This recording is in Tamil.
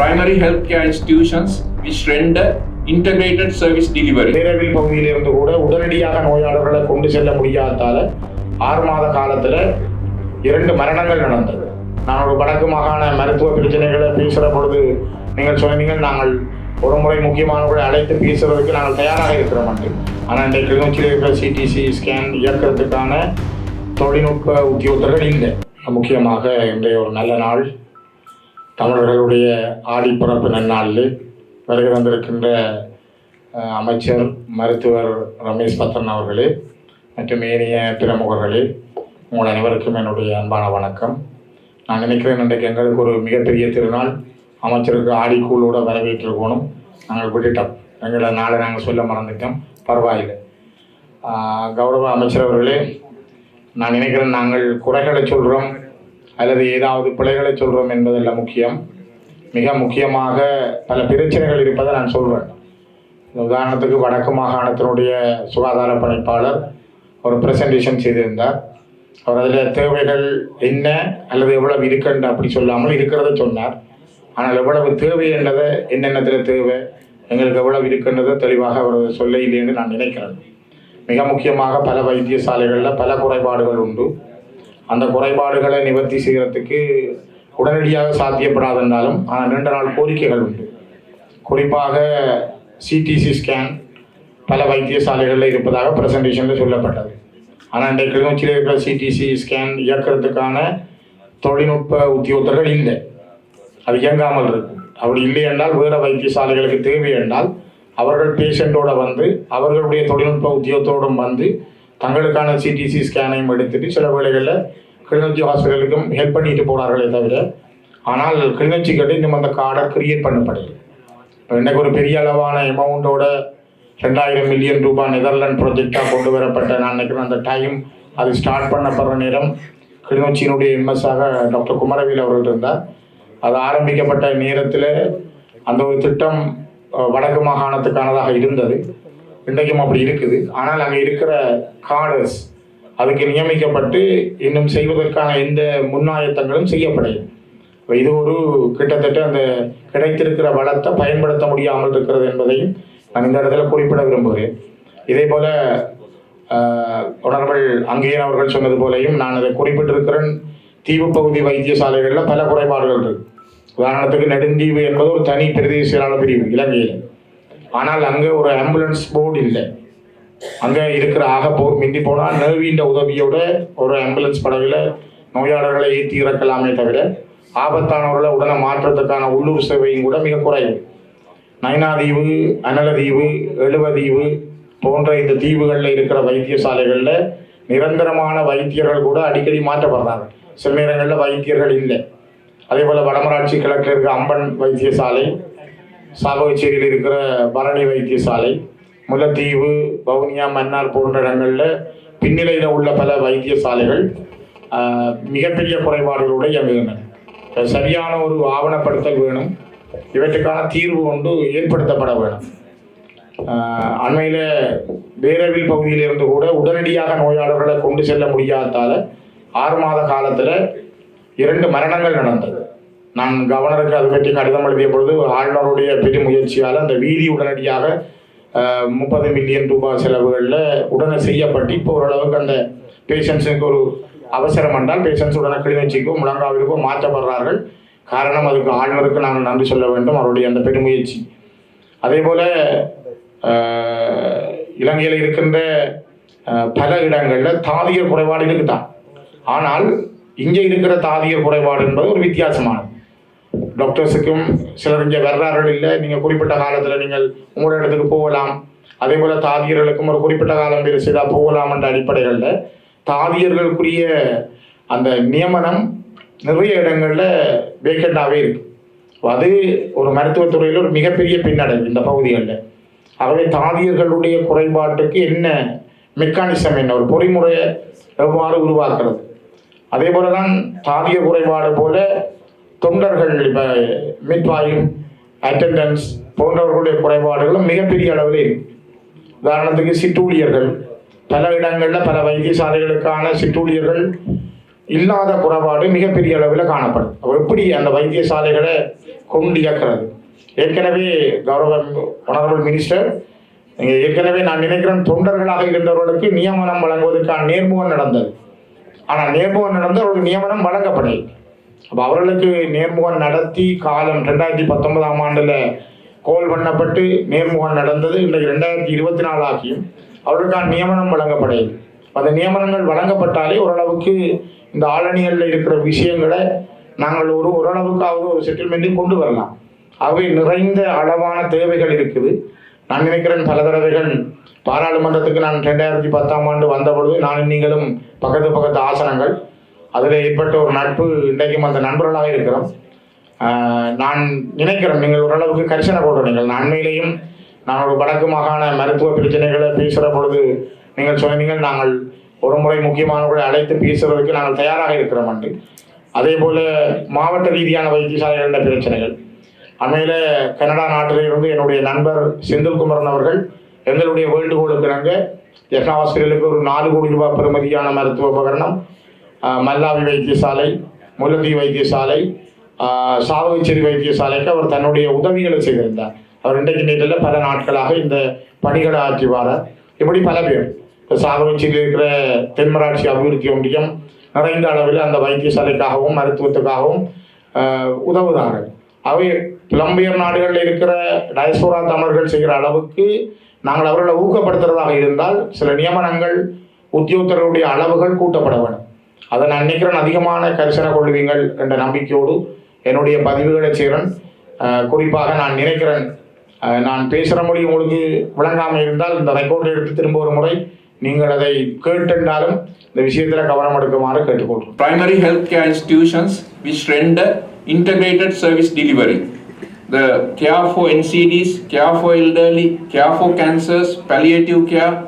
primary healthcare institutions which render integrated service delivery. பேரவில் பகுதியிலிருந்து கூட உடனடியாக நோயாளர்களை கொண்டு செல்ல முடியாததால ஆறு மாத காலத்தில் இரண்டு மரணங்கள் நடந்தது. நான் ஒரு வடக்கு மாகாண மருத்துவ பிரச்சனைகளை பேசுகிற பொழுது நீங்கள் சொன்னீங்க நாங்கள் ஒரு முறை முக்கியமானவர்களை அழைத்து பேசுறதுக்கு நாங்கள் தயாராக இருக்கிறோம் ஆனால் இந்த கிளிநொச்சியில் இருக்கிற சிடிசி ஸ்கேன் இயக்கிறதுக்கான தொழில்நுட்ப உத்தியோகத்தர்கள் இல்லை. முக்கியமாக இன்றைய ஒரு நல்ல நாள் தமிழர்களுடைய ஆடிப்பிறப்பு நன்னாளில் வருகை வந்திருக்கின்ற அமைச்சர் மருத்துவர் ரமேஷ் பத்ரன் அவர்களே மற்றும் ஏனைய பிரமுகர்களே உங்கள் அனைவருக்கும் என்னுடைய அன்பான வணக்கம். நான் நினைக்கிறேன் இன்றைக்கு எங்களுக்கு ஒரு மிகப்பெரிய திருநாள். அமைச்சருக்கு ஆடிக்கூழோட வரவேற்றிருக்கணும். நாங்கள் விட்டுட்டோம். எங்களை நாளை நாங்கள் சொல்ல மறந்துட்டோம். பரவாயில்லை. கௌரவ அமைச்சர் அவர்களே நான் நினைக்கிறேன் நாங்கள் குறைகளை சொல்கிறோம் அல்லது ஏதாவது பிழைகளை சொல்கிறோம் என்பதல்ல முக்கியம். மிக முக்கியமாக பல பிரச்சனைகள் இருப்பதை நான் சொல்கிறேன் உதாரணத்துக்கு வடக்கு மாகாணத்தினுடைய சுகாதார பணிப்பாளர் ஒரு ப்ரெசன்டேஷன் செய்திருந்தார். அவர் அதில் தேவைகள் என்ன அல்லது எவ்வளவு இருக்குன்னு அப்படி சொல்லாமல் இருக்கிறத சொன்னார். ஆனால் எவ்வளவு தேவை என்றதை என்னென்னத்தில் தேவை எங்களுக்கு எவ்வளவு இருக்குன்றதை தெளிவாக அவர் சொல்ல இல்லை என்று நான் நினைக்கிறேன். மிக முக்கியமாக பல வைத்தியசாலைகளில் பல குறைபாடுகள் உண்டு. அந்த குறைபாடுகளை நிவர்த்தி செய்கிறதுக்கு உடனடியாக சாத்தியப்படாதென்றாலும் ஆனால் நீண்ட நாள் கோரிக்கைகள் உண்டு. குறிப்பாக சிடிசி ஸ்கேன் பல வைத்தியசாலைகளில் இருப்பதாக ப்ரெசன்டேஷனில் சொல்லப்பட்டது. ஆனால் இன்றைய கிளிநொச்சியில் இருக்கிற சிடிசி ஸ்கேன் இயக்கிறதுக்கான தொழில்நுட்ப உத்தியோகத்தர்கள் இல்லை. அது இயங்காமல் இருக்கும் அப்படி இல்லை என்றால் வேறு வைத்தியசாலைகளுக்கு தேவை என்றால் அவர்கள் பேஷண்ட்டோடு வந்து அவர்களுடைய தொழில்நுட்ப உத்தியோகத்தோடும் வந்து தங்களுக்கான சிடிசி ஸ்கேனையும் எடுத்துட்டு சில வேளைகளில் கிளிநொச்சி ஹாஸ்பிட்டலுக்கும் ஹெல்ப் பண்ணிட்டு போனார்களே தவிர ஆனால் கிளிநொச்சி கட்டு இன்னும் அந்த கார்டை கிரியேட் பண்ணப்படலை. இப்போ இன்றைக்கு ஒரு பெரிய அளவான எமௌண்ட்டோட ரெண்டாயிரம் மில்லியன் ரூபாய் நெதர்லாண்ட் ப்ராஜெக்டாக கொண்டு வரப்பட்ட நான் நினைக்கிறேன் அந்த டைம் அது ஸ்டார்ட் பண்ணப்படுற நேரம் கிளிநொச்சியினுடைய எம்எஸ்ஸாக டாக்டர் குமரவேல் அவர்கள் இருந்தார். அது ஆரம்பிக்கப்பட்ட நேரத்தில் அந்த ஒரு திட்டம் வடக்கு மாகாணத்துக்கானதாக இருந்தது. இன்றைக்கும் அப்படி இருக்குது. ஆனால் அங்கே இருக்கிற காடர்ஸ் அதுக்கு நியமிக்கப்பட்டு இன்னும் செய்வதற்கான எந்த முன்னாயத்தங்களும் செய்யப்படையும் இது ஒரு கிட்டத்தட்ட அந்த கிடைத்திருக்கிற வளத்தை பயன்படுத்த முடியாமல் இருக்கிறது என்பதையும் நான் இந்த இடத்துல குறிப்பிட விரும்புகிறேன். இதே போல உணர்வல் அங்கேயன் அவர்கள் சொன்னது போலையும் நான் அதை குறிப்பிட்டிருக்கிறேன். தீவு பகுதி வைத்தியசாலைகளில் பல குறைபாடுகள் இருக்கு. உதாரணத்துக்கு நெடுந்தீவு என்பது ஒரு தனி பிரதேச பிரிவு இலங்கையில். ஆனால் அங்கே ஒரு ஆம்புலன்ஸ் போர்டு இல்லை. அங்கே இருக்கிற ஆக போ மிந்தி போனால் நேவியின் உதவியோட ஒரு ஆம்புலன்ஸ் படகுல நோயாளர்களை ஏற்றி இறக்கலாமே தவிர ஆபத்தானவர்களை உடனே மாற்றத்துக்கான உள்ளூர் சேவையும் கூட மிக குறைவு. நைனாதீவு அனலதீவு எழுவதீவு போன்ற இந்த தீவுகளில் இருக்கிற வைத்தியசாலைகளில் நிரந்தரமான வைத்தியர்கள் கூட அடிக்கடி மாற்றப்படுறாங்க. சில நேரங்களில் வைத்தியர்கள் இல்லை. அதே போல் வடமராட்சி கிழக்கில் இருக்கிற அம்பன் வைத்தியசாலை சாவகச்சேரியில் இருக்கிற பரணி வைத்தியசாலை முல்லைத்தீவு வவுனியா மன்னார் போன்ற இடங்களில் பின்னிலையில் உள்ள பல வைத்தியசாலைகள் மிகப்பெரிய குறைபாடுகளோடு இயங்குகின்றன. சரியான ஒரு ஆவணப்படுத்தல் வேணும். இவற்றுக்கான தீர்வு ஒன்று ஏற்படுத்தப்பட வேணும். அண்மையில் வேரவில் பகுதியிலிருந்து கூட உடனடியாக நோயாளர்களை கொண்டு செல்ல முடியாததால் ஆறு மாத காலத்தில் இரண்டு மரணங்கள் நடந்தது. நான் கவர்னருக்கு அது பற்றி கடிதம் எழுதிய பொழுது ஆளுநருடைய பெரும் முயற்சியால் அந்த வீதி உடனடியாக முப்பது மில்லியன் ரூபாய் செலவுகளில் உடனே செய்யப்பட்டு இப்போ ஓரளவுக்கு அந்த பேஷண்ட்ஸுக்கு ஒரு அவசரம் என்றால் பேஷண்ட்ஸ் உடனே கிளிநொச்சிக்கோ முழங்காவிற்கோ மாற்றப்படுறார்கள். காரணம் அதுக்கு ஆளுநருக்கு நாங்கள் நன்றி சொல்ல வேண்டும் அவருடைய அந்த பெருமுயற்சி. அதே போல் இலங்கையில் இருக்கின்ற பல இடங்களில் தாதிய குறைபாடு இருக்குதான். ஆனால் இங்கே இருக்கிற தாதிய குறைபாடு என்பது ஒரு வித்தியாசமானது. டாக்டர்ஸுக்கும் சிலர் இங்கே வர்றார்கள். இல்லை நீங்கள் குறிப்பிட்ட காலத்தில் நீங்கள் உங்களோட இடத்துக்கு போகலாம். அதே போல் தாதியர்களுக்கும் ஒரு குறிப்பிட்ட காலம் பேர் போகலாம் என்ற அடிப்படைகளில் தாதியர்களுக்குரிய அந்த நியமனம் நிறைய இடங்களில் வேக்கண்டாகவே இருக்கு. அது ஒரு மருத்துவத்துறையில் ஒரு மிகப்பெரிய பின்னடைவு இந்த பகுதிகளில். ஆகவே தாதியர்களுடைய குறைபாட்டுக்கு என்ன மெக்கானிசம் என்ன ஒரு பொறிமுறையை எவ்வாறு உருவாக்குறது? அதே போல தான் தாதிய குறைபாடு போல தொண்டர்கள் இப்போ மிட்வாயும் அட்டண்டன்ஸ் போன்றவர்களுடைய குறைபாடுகளும் மிகப்பெரிய அளவில் இருக்கு உதாரணத்துக்கு சிற்றூழியர்கள். பல இடங்களில் பல வைத்தியசாலைகளுக்கான சிற்றூழியர்கள் இல்லாத குறைபாடு மிகப்பெரிய அளவில் காணப்படும். அப்ப எப்படி அந்த வைத்தியசாலைகளை கொண்டு இயக்கிறது? ஏற்கனவே கௌரவ honorable மினிஸ்டர் நீங்கள் ஏற்கனவே நான் நினைக்கிறேன் தொண்டர்களாக இருந்தவர்களுக்கு நியமனம் வழங்குவதற்கான நேர்முகம் நடந்தது. ஆனால் நேர்முகம் நடந்து அவர்களுக்கு நியமனம் வழங்கப்படவில்லை அப்போ அவர்களுக்கு நேர்முகம் நடத்தி காலம் ரெண்டாயிரத்தி பத்தொன்பதாம் ஆண்டில் கோல் பண்ணப்பட்டு நேர்முகம் நடந்தது. இன்றைக்கு ரெண்டாயிரத்தி இருபத்தி நாலு ஆகியும் அவர்களுக்கான நியமனம் வழங்கப்படவில்லை அந்த நியமனங்கள் வழங்கப்பட்டாலே ஓரளவுக்கு இந்த ஆளணிகளில் இருக்கிற விஷயங்களை நாங்கள் ஒரு ஓரளவுக்காவது ஒரு செட்டில்மெண்ட்டையும் கொண்டு வரலாம். அவை நிறைந்த அளவான தேவைகள் இருக்குது. நான் நினைக்கிறேன் பல தடவைகள் பாராளுமன்றத்துக்கு நான் ரெண்டாயிரத்தி பத்தாம் ஆண்டு வந்த பொழுது நானும் நீங்களும் பக்கத்து பக்கத்து ஆசனங்கள் அதில் ஏற்பட்ட ஒரு நட்பு இன்றைக்கும் அந்த நண்பர்களாக இருக்கிறோம். நான் நினைக்கிறேன் நீங்கள் ஓரளவுக்கு கரிசனை போடுற நீங்கள் நன்மையிலையும் நான் ஒரு வடக்கு மாகாண மருத்துவ பிரச்சனைகளை பேசுகிற பொழுது நீங்கள் சொன்னீங்கள் நாங்கள் ஒரு முறை முக்கியமானவர்களை அழைத்து பேசுவதற்கு நாங்கள் தயாராக இருக்கிறோம் அன்று அதே போல் மாவட்ட ரீதியான வைத்தியசாலைகளின் பிரச்சனைகள். அண்மையில் கனடா நாட்டிலிருந்து என்னுடைய நண்பர் செந்தில்குமரன் அவர்கள் எங்களுடைய வேண்டுகோளுக்கு இணங்க எஃப்னா ஹாஸ்பிட்டலுக்கு ஒரு நாலு கோடி ரூபாய் பெறுமதியான மருத்துவ உபகரணம் மல்லாவி வைத்தியசாலை முல்லதி வைத்தியசாலை சாவகச்சேரி வைத்தியசாலைக்கு அவர் தன்னுடைய உதவிகளை செய்திருந்தார். அவர் இன்றைக்கு நேற்றில் பல நாட்களாக இந்த பணிகளை ஆற்றி இப்படி பல பேர். இப்போ சாவகச்சேரியில் இருக்கிற தென்மராட்சி அபிவிருத்தி ஒன்றியம் நிறைந்த அளவில் அந்த வைத்தியசாலைக்காகவும் மருத்துவத்துக்காகவும் உதவுதார்கள் உதவுகிறார்கள். அவை புலம்பெயர் நாடுகளில் இருக்கிற டயஸ்போரா தமிழர்கள் செய்கிற அளவுக்கு நாங்கள் அவர்களை ஊக்கப்படுத்துகிறதாக இருந்தால் சில நியமனங்கள் உத்தியோகத்தர்களுடைய அளவுகள் கூட்டப்பட வேண்டும். அதை நான் நினைக்கிறேன் அதிகமான கரிசனை கொள்வீங்கள் என்ற நம்பிக்கையோடு என்னுடைய பதிவுகளை செய்கிறேன். குறிப்பாக நான் நினைக்கிறேன். நான் பேசுகிற மொழி உங்களுக்கு விளங்காமல் இருந்தால் இந்த ரெக்கார்டை எடுத்து திரும்ப ஒரு முறை நீங்கள் அதை கேட்டென்றாலும் இந்த விஷயத்தில் கவனம் எடுக்குமாறு கேட்டுக்கொள்கிறோம் health care institutions which render integrated service delivery The care for NCDs, care for elderly, care for cancers, palliative care,